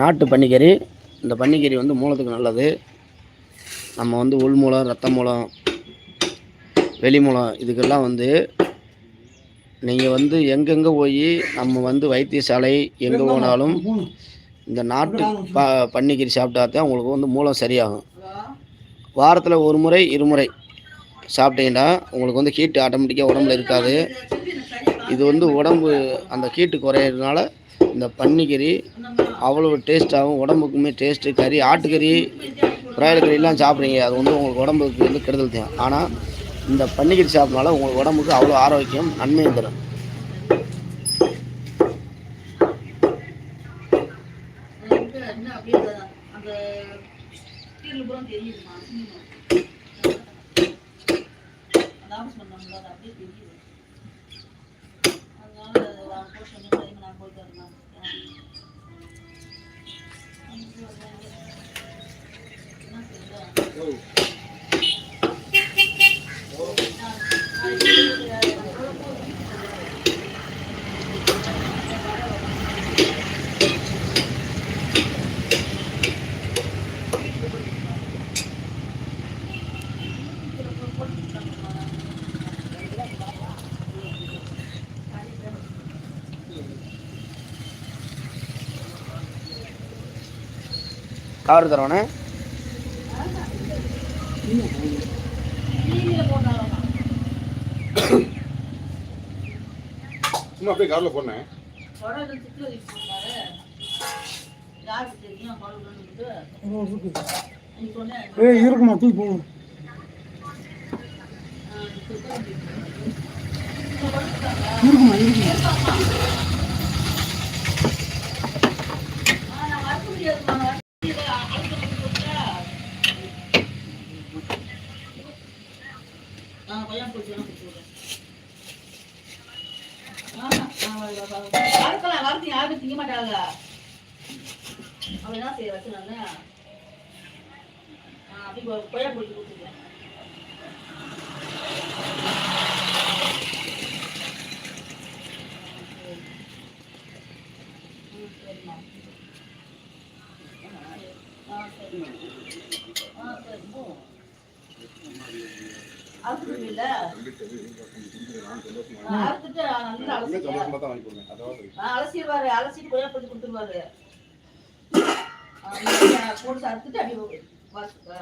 நாட்டு பன்னிக்கறி. இந்த பன்னிக்கறி வந்து மூலத்துக்கு நல்லது. நம்ம வந்து உள் மூலம் ரத்த மூலம் வெளி மூலம் இதுக்கெல்லாம் வந்து நீங்கள் வந்து எங்கெங்கே போய் நம்ம வந்து வைத்தியசாலை எங்கே போனாலும் இந்த நாட்டு ப பன்னிக்கறி சாப்பிட்டா தான் உங்களுக்கு வந்து மூலம் சரியாகும். வாரத்தில் ஒரு முறை இருமுறை சாப்பிட்டீங்கன்னா உங்களுக்கு வந்து ஹீட்டு ஆட்டோமேட்டிக்காக உடம்புல இருக்காது. இது வந்து உடம்பு அந்த ஹீட்டு குறையிறதுனால இந்த பன்னிக்கறி அவ்வளோ டேஸ்ட்டாகவும் உடம்புக்குமே டேஸ்ட்டு கறி ஆட்டுக்கறி பிராய்லர் கறியெலாம் சாப்பிட்றீங்க. அது வந்து உங்களுக்கு உடம்புக்கு வந்து கெடுதல் தேவை ஆனால் இந்த பன்னிக்கறி சாப்பிட்றனால உங்களுக்கு உடம்புக்கு அவ்வளோ ஆரோக்கியம் நன்மையும் தரும். என்ன அப்படியே அந்த கீழ் புறம் தெரியுதுமா அதான் சொன்னோம்ல அது அப்படியே தெரியுது கவர் தரவனே சும்மா அப்படியே காரில் போனேன் ஏய் இருக்குமா தூக்கி போகும் இருக்குமா இருக்குமா? ஆ பையன் போச்சு வறுக்கலாம் வறுத்து யாரும் திங்க மாட்டாங்க. அவன் என்ன வச்சு நான். அப்படி கொய்யா கொடுத்துருக்கேன் ம், சரிம்மா. ஆ, சரிம்மா. ஆ, சரி, போ. அறுத்துருவீல்ல? ஆ, அறுத்துட்டு நல்லா அலசிக்க. சந்தோஷமா தான் வாங்கி போடுவேன் அதாவது ஆ, அலசிடுவாரு அலசிட்டு கொய்யா போட்டு கொடுத்துருவாரு. போட்டு அறுத்துட்டு வாசிக்க